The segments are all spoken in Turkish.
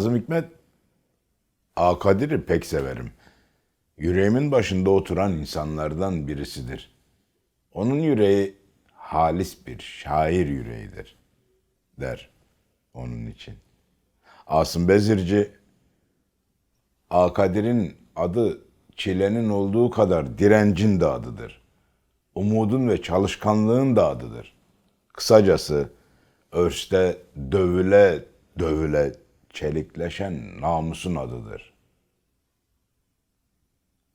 Nazım Hikmet, Akadir'i pek severim. Yüreğimin başında oturan insanlardan birisidir. Onun yüreği halis bir şair yüreğidir, der onun için. Asım Bezirci, Akadir'in adı çilenin olduğu kadar direncin de adıdır. Umudun ve çalışkanlığın da adıdır. Kısacası örste dövüle dövüle çelikleşen namusun adıdır.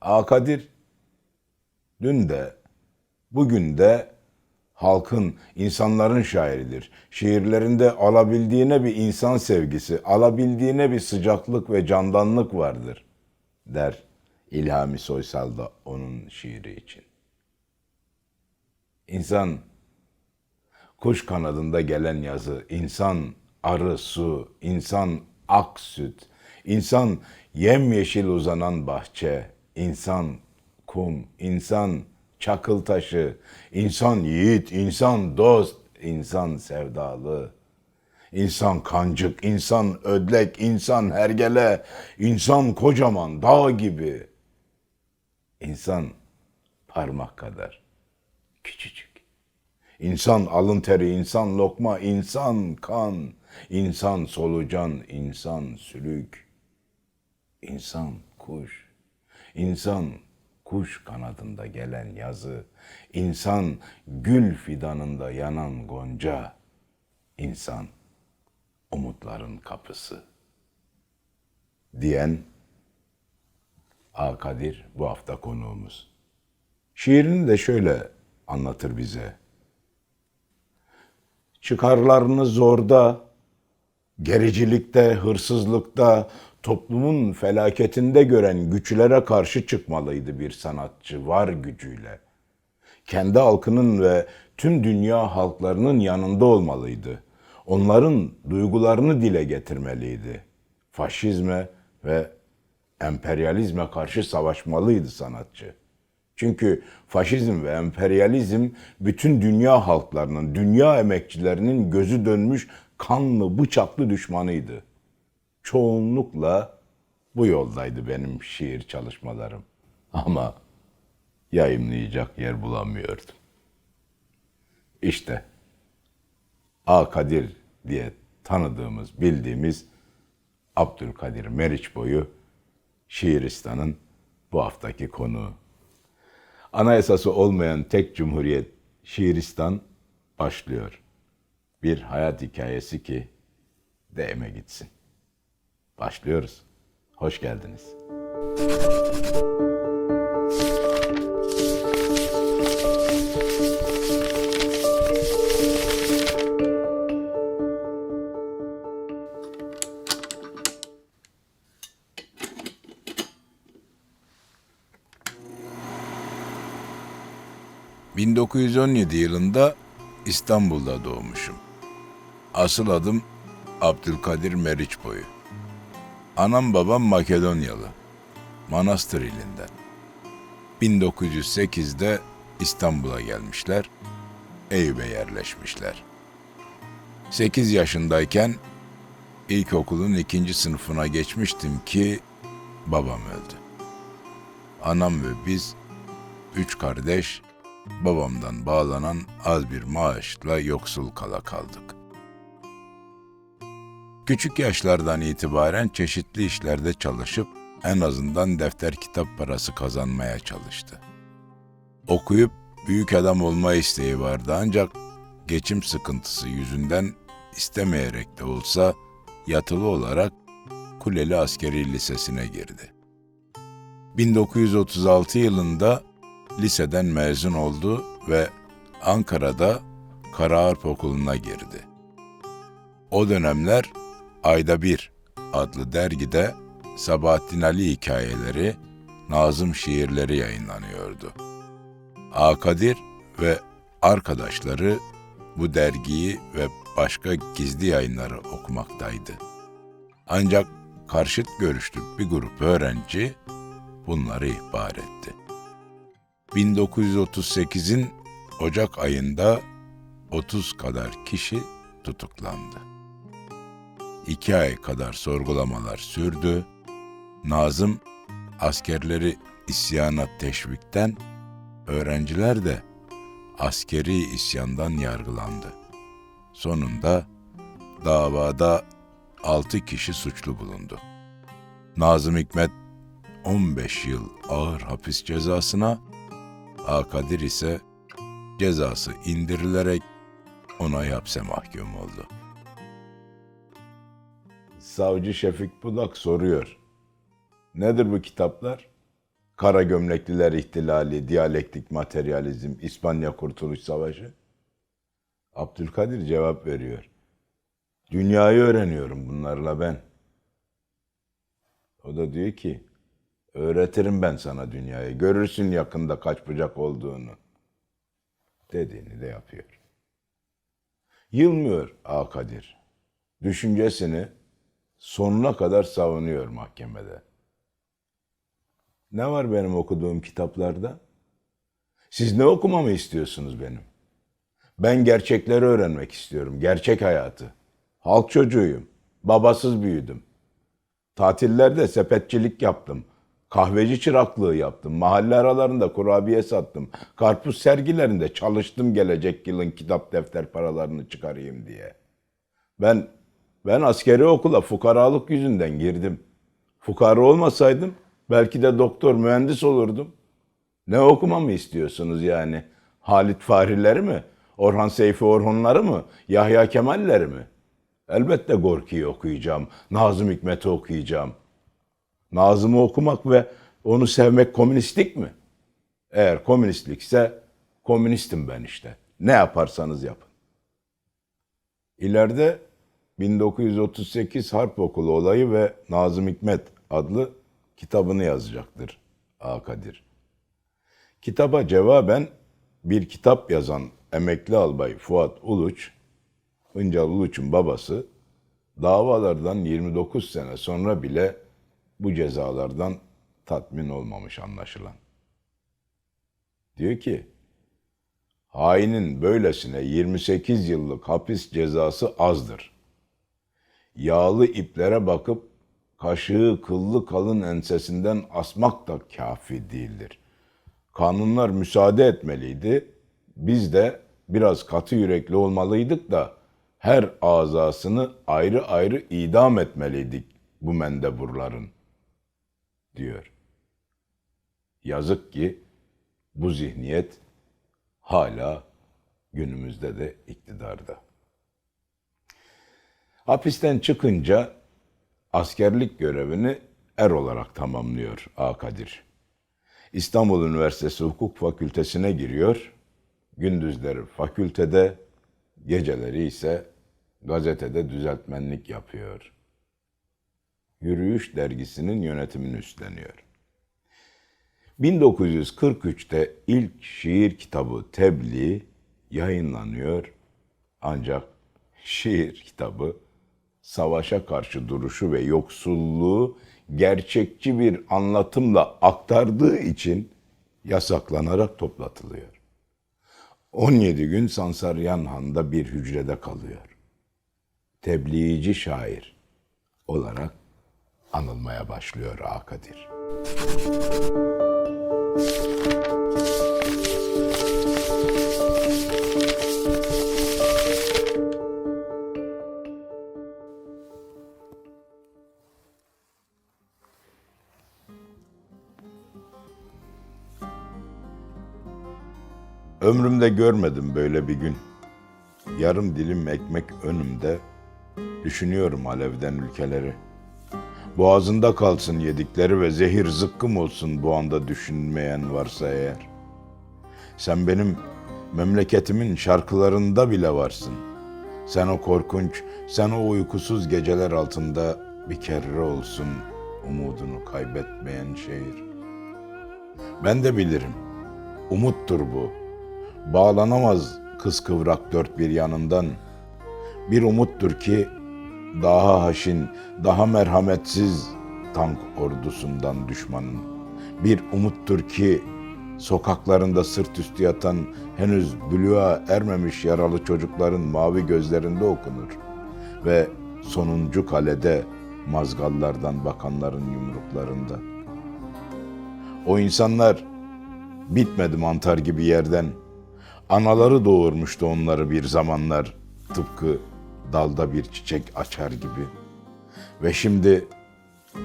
Akadir dün de bugün de halkın, insanların şairidir. Şiirlerinde alabildiğine bir insan sevgisi, alabildiğine bir sıcaklık ve candanlık vardır der İlhami Soysal da onun şiiri için. İnsan kuş kanadında gelen yazı, insan arı su, insan ak süt, insan yemyeşil uzanan bahçe, insan kum, insan çakıl taşı, insan yiğit, insan dost, insan sevdalı, insan kancık, insan ödlek, insan hergele, insan kocaman dağ gibi, insan parmak kadar küçücük. İnsan alın teri, insan lokma, insan kan, insan solucan, insan sülük, insan kuş, insan kuş kanadında gelen yazı, insan gül fidanında yanan gonca, insan umutların kapısı diyen Akadir bu hafta konuğumuz. Şiirini de şöyle anlatır bize. Çıkarlarını zorda, gericilikte, hırsızlıkta, toplumun felaketinde gören güçlere karşı çıkmalıydı bir sanatçı var gücüyle. Kendi halkının ve tüm dünya halklarının yanında olmalıydı. Onların duygularını dile getirmeliydi. Faşizme ve emperyalizme karşı savaşmalıydı sanatçı. Çünkü faşizm ve emperyalizm bütün dünya halklarının, dünya emekçilerinin gözü dönmüş kanlı, bıçaklı düşmanıydı. Çoğunlukla bu yoldaydı benim şiir çalışmalarım. Ama yayımlayacak yer bulamıyordum. İşte A. Kadir diye tanıdığımız, bildiğimiz Abdülkadir Meriç boyu Şiiristan'ın bu haftaki konuğu. Anayasası olmayan tek cumhuriyet Şiiristan başlıyor. Bir hayat hikayesi ki değme gitsin. Başlıyoruz. Hoş geldiniz. 1917 yılında İstanbul'da doğmuşum. Asıl adım Abdülkadir Meriçboyu. Anam babam Makedonyalı. Manastır ilinden. 1908'de İstanbul'a gelmişler. Eyüp'e yerleşmişler. 8 yaşındayken ilkokulun ikinci sınıfına geçmiştim ki babam öldü. Anam ve biz üç kardeş babamdan bağlanan az bir maaşla yoksul kala kaldık. Küçük yaşlardan itibaren çeşitli işlerde çalışıp en azından defter kitap parası kazanmaya çalıştı. Okuyup büyük adam olma isteği vardı ancak geçim sıkıntısı yüzünden istemeyerek de olsa yatılı olarak Kuleli Askeri Lisesi'ne girdi. 1936 yılında liseden mezun oldu ve Ankara'da Karaharp Okulu'na girdi. O dönemler Ayda Bir adlı dergide Sabahattin Ali hikayeleri, Nazım şiirleri yayınlanıyordu. Akadir ve arkadaşları bu dergiyi ve başka gizli yayınları okumaktaydı. Ancak karşıt görüşlü bir grup öğrenci bunları ihbar etti. 1938'in Ocak ayında 30 kadar kişi tutuklandı. İki ay kadar sorgulamalar sürdü. Nazım askerleri isyana teşvikten, öğrenciler de askeri isyandan yargılandı. Sonunda davada altı kişi suçlu bulundu. Nazım Hikmet 15 yıl ağır hapis cezasına, Akadir ise cezası indirilerek ona hapse mahkum oldu. Savcı Şefik Budak soruyor. Nedir bu kitaplar? Kara Gömlekliler İhtilali, Diyalektik Materyalizm, İspanya Kurtuluş Savaşı. Abdülkadir cevap veriyor. Dünyayı öğreniyorum bunlarla ben. O da diyor ki, öğretirim ben sana dünyayı. Görürsün yakında kaç bucak olduğunu. Dediğini de yapıyor. Yılmıyor A. Düşüncesini sonuna kadar savunuyor mahkemede. Ne var benim okuduğum kitaplarda? Siz ne okumamı istiyorsunuz benim? Ben gerçekleri öğrenmek istiyorum, gerçek hayatı. Halk çocuğuyum, babasız büyüdüm. Tatillerde sepetçilik yaptım. Kahveci çıraklığı yaptım. Mahalle aralarında kurabiye sattım. Karpuz sergilerinde çalıştım gelecek yılın kitap defter paralarını çıkarayım diye. Ben ben askeri okula fukaralık yüzünden girdim. Fukara olmasaydım belki de doktor, mühendis olurdum. Ne okumamı istiyorsunuz yani? Halit Fahrileri mi? Orhan Seyfi Orhunları mı? Yahya Kemalleri mi? Elbette Gorki'yi okuyacağım. Nazım Hikmet'i okuyacağım. Nazım'ı okumak ve onu sevmek komünistlik mi? Eğer komünistlikse komünistim ben işte. Ne yaparsanız yapın. İleride 1938 Harp Okulu olayı ve Nazım Hikmet adlı kitabını yazacaktır A. Kadir. Kitaba cevaben bir kitap yazan emekli albay Fuat Uluç, Hıncal Uluç'un babası, davalardan 29 sene sonra bile bu cezalardan tatmin olmamış anlaşılan. Diyor ki, hainin böylesine 28 yıllık hapis cezası azdır. Yağlı iplere bakıp kaşığı kıllı kalın ensesinden asmak da kafi değildir. Kanunlar müsaade etmeliydi. Biz de biraz katı yürekli olmalıydık da her azasını ayrı ayrı idam etmeliydik bu mendeburların diyor. Yazık ki bu zihniyet hala günümüzde de iktidarda. Hapisten çıkınca askerlik görevini er olarak tamamlıyor A. Kadir. İstanbul Üniversitesi Hukuk Fakültesine giriyor. Gündüzleri fakültede, geceleri ise gazetede düzeltmenlik yapıyor. Yürüyüş dergisinin yönetimini üstleniyor. 1943'te ilk şiir kitabı Tebliğ yayınlanıyor. Ancak şiir kitabı savaşa karşı duruşu ve yoksulluğu gerçekçi bir anlatımla aktardığı için yasaklanarak toplatılıyor. 17 gün Sansaryan Han'da bir hücrede kalıyor. Tebliğci şair olarak anılmaya başlıyor Akadir. Ömrümde görmedim böyle bir gün. Yarım dilim ekmek önümde, düşünüyorum alevden ülkeleri. Boğazında kalsın yedikleri ve zehir zıkkım olsun bu anda düşünmeyen varsa eğer. Sen benim memleketimin şarkılarında bile varsın. Sen o korkunç, sen o uykusuz geceler altında bir kere olsun umudunu kaybetmeyen şehir. Ben de bilirim. Umuttur bu. Bağlanamaz kıskıvrak dört bir yanından. Bir umuttur ki daha haşin, daha merhametsiz tank ordusundan düşmanın. Bir umuttur ki sokaklarında sırt üstü yatan henüz bülüğa ermemiş yaralı çocukların mavi gözlerinde okunur ve sonuncu kalede mazgallardan bakanların yumruklarında. O insanlar bitmedi mantar gibi yerden. Anaları doğurmuştu onları bir zamanlar tıpkı dalda bir çiçek açar gibi. Ve şimdi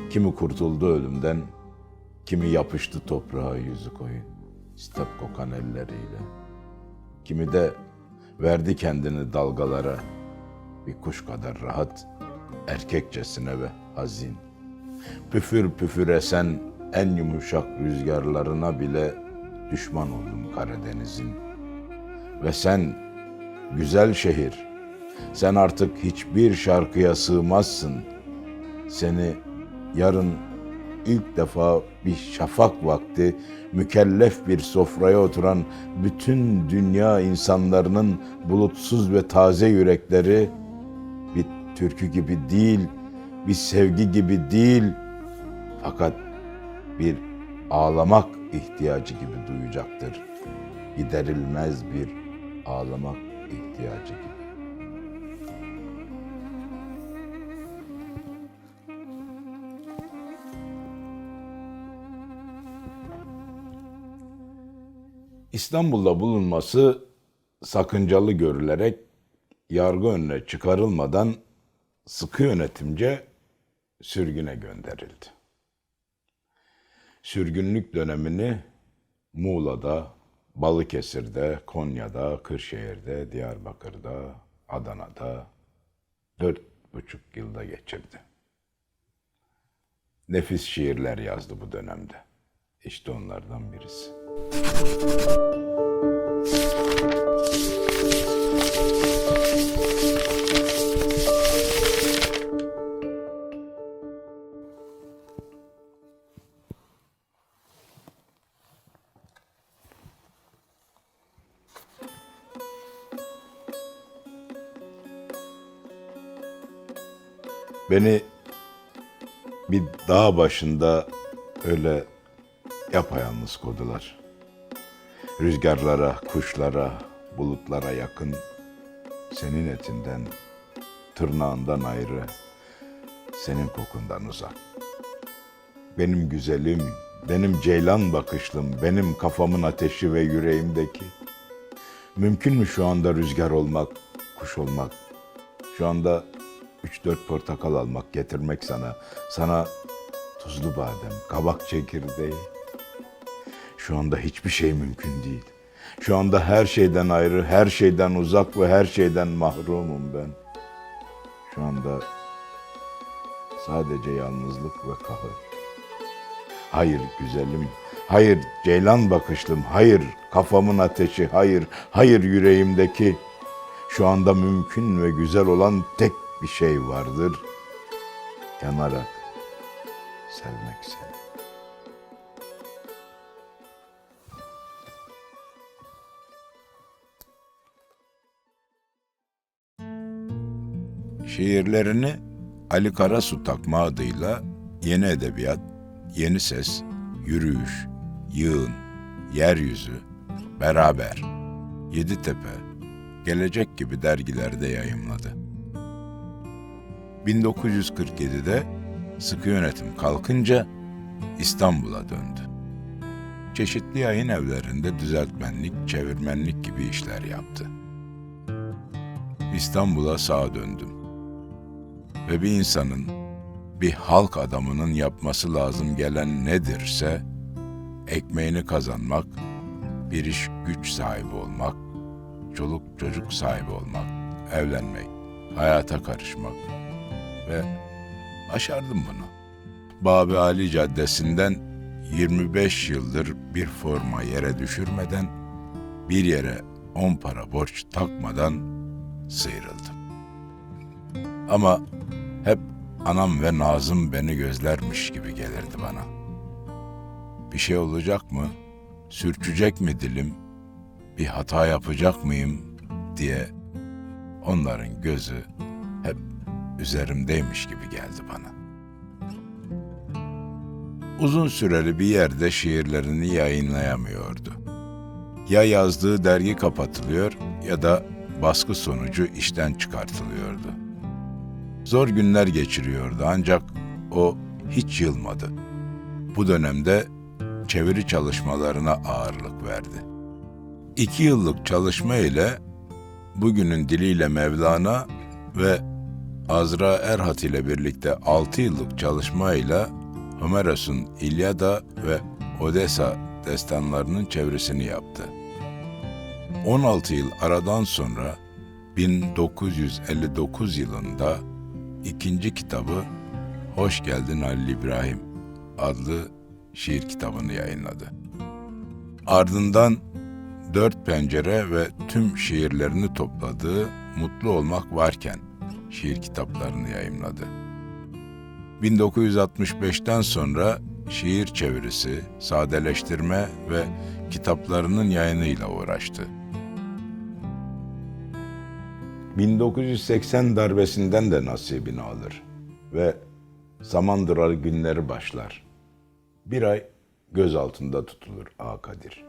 kimi kurtuldu ölümden, kimi yapıştı toprağa yüzü koyun, istep kokan elleriyle. Kimi de verdi kendini dalgalara, bir kuş kadar rahat, erkekçesine ve hazin. Püfür püfür esen en yumuşak rüzgarlarına bile düşman oldum Karadeniz'in. Ve sen güzel şehir, sen artık hiçbir şarkıya sığmazsın. Seni yarın ilk defa bir şafak vakti mükellef bir sofraya oturan bütün dünya insanlarının bulutsuz ve taze yürekleri bir türkü gibi değil, bir sevgi gibi değil fakat bir ağlamak ihtiyacı gibi duyacaktır. Giderilmez bir ağlamak ihtiyacı gibi. İstanbul'da bulunması sakıncalı görülerek yargı önüne çıkarılmadan sıkı yönetimce sürgüne gönderildi. Sürgünlük dönemini Muğla'da, Balıkesir'de, Konya'da, Kırşehir'de, Diyarbakır'da, Adana'da dört buçuk yılda geçirdi. Nefis şiirler yazdı bu dönemde. İşte onlardan birisi. Beni bir dağ başında öyle yapayalnız kodular. Rüzgarlara, kuşlara, bulutlara yakın, senin etinden, tırnağından ayrı, senin kokundan uzak. Benim güzelim, benim ceylan bakışlım, benim kafamın ateşi ve yüreğimdeki. Mümkün mü şu anda rüzgar olmak, kuş olmak? Şu anda üç dört portakal almak, getirmek sana. Sana tuzlu badem, kabak çekirdeği. Şu anda hiçbir şey mümkün değil. Şu anda her şeyden ayrı, her şeyden uzak ve her şeyden mahrumum ben. Şu anda sadece yalnızlık ve kahır. Hayır güzelim, hayır ceylan bakışlım, hayır kafamın ateşi, hayır, hayır yüreğimdeki. Şu anda mümkün ve güzel olan tek bir şey vardır. Yanarak sevmek seni. Şiirlerini Ali Karasu takma adıyla yeni edebiyat, yeni ses, yürüyüş, yığın, yeryüzü, beraber, Yeditepe, Gelecek gibi dergilerde yayımladı. 1947'de sıkı yönetim kalkınca İstanbul'a döndü. Çeşitli yayın evlerinde düzeltmenlik, çevirmenlik gibi işler yaptı. İstanbul'a sağa döndüm. Ve bir insanın, bir halk adamının yapması lazım gelen nedirse, ekmeğini kazanmak, bir iş güç sahibi olmak, çoluk çocuk sahibi olmak, evlenmek, hayata karışmak ve başardım bunu. Babi Ali Caddesi'nden 25 yıldır bir forma yere düşürmeden, bir yere on para borç takmadan sıyrıldım. Ama hep anam ve Nazım beni gözlermiş gibi gelirdi bana. Bir şey olacak mı? Sürçecek mi dilim? Bir hata yapacak mıyım diye onların gözü hep üzerimdeymiş gibi geldi bana. Uzun süreli bir yerde şiirlerini yayınlayamıyordu. Ya yazdığı dergi kapatılıyor ya da baskı sonucu işten çıkartılıyordu. Zor günler geçiriyordu ancak o hiç yılmadı. Bu dönemde çeviri çalışmalarına ağırlık verdi. İki yıllık çalışma ile bugünün diliyle Mevlana ve Azra Erhat ile birlikte 6 yıllık çalışmayla Homeros'un İlyada ve Odessa destanlarının çevirisini yaptı. 16 yıl aradan sonra 1959 yılında ikinci kitabı Hoş Geldin Halil İbrahim adlı şiir kitabını yayınladı. Ardından Dört Pencere ve tüm şiirlerini topladığı Mutlu Olmak Varken şiir kitaplarını yayımladı. 1965'ten sonra şiir çevirisi, sadeleştirme ve kitaplarının yayınıyla uğraştı. 1980 darbesinden de nasibini alır ve Samandıralı günleri başlar. Bir ay göz altında tutulur A Kadir.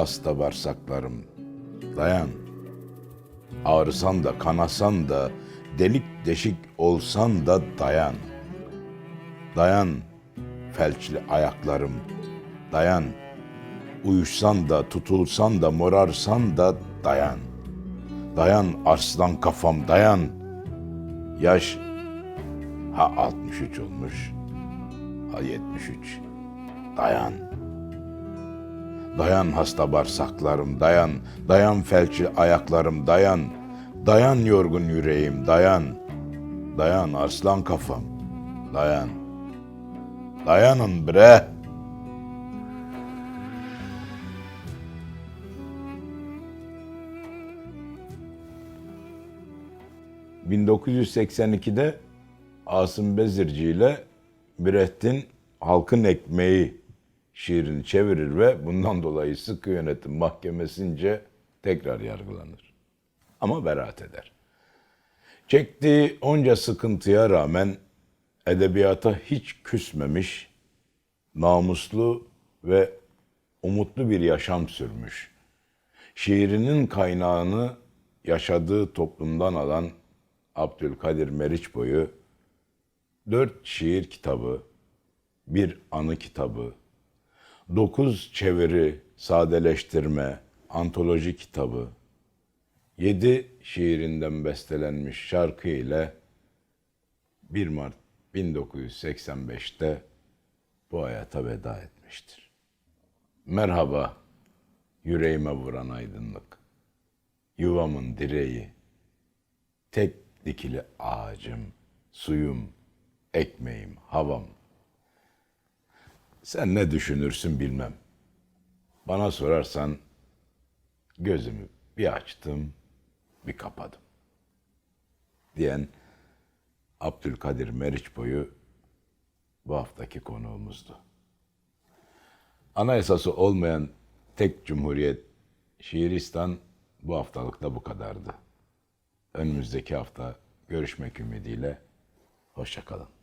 Hasta bağırsaklarım, dayan. Ağrısan da, kanasan da, delik deşik olsan da dayan. Dayan felçli ayaklarım, dayan. Uyuşsan da, tutulsan da, morarsan da dayan. Dayan arslan kafam, dayan. Yaş ha 63 olmuş, ha 73. Dayan. Dayan hasta bağırsaklarım, dayan. Dayan felçli ayaklarım, dayan. Dayan yorgun yüreğim, dayan. Dayan arslan kafam, dayan. Dayanın bre. ...1982'de Asım Bezirci ile Mürettin Halkın Ekmeği şiirini çevirir ve bundan dolayı sıkı yönetim mahkemesince tekrar yargılanır. Ama beraat eder. Çektiği onca sıkıntıya rağmen edebiyata hiç küsmemiş, namuslu ve umutlu bir yaşam sürmüş. Şiirinin kaynağını yaşadığı toplumdan alan Abdülkadir Meriçboyu dört şiir kitabı, bir anı kitabı, dokuz çeviri, sadeleştirme, antoloji kitabı, yedi şiirinden bestelenmiş şarkı ile 1 Mart 1985'te bu hayata veda etmiştir. Merhaba, yüreğime vuran aydınlık, yuvamın direği, tek dikili ağacım, suyum, ekmeğim, havam, sen ne düşünürsün bilmem. Bana sorarsan gözümü bir açtım, bir kapadım. Diyen Abdülkadir Meriçboyu bu haftaki konuğumuzdu. Anayasası olmayan tek cumhuriyet Şiiristan bu haftalıkta bu kadardı. Önümüzdeki hafta görüşmek ümidiyle hoşçakalın.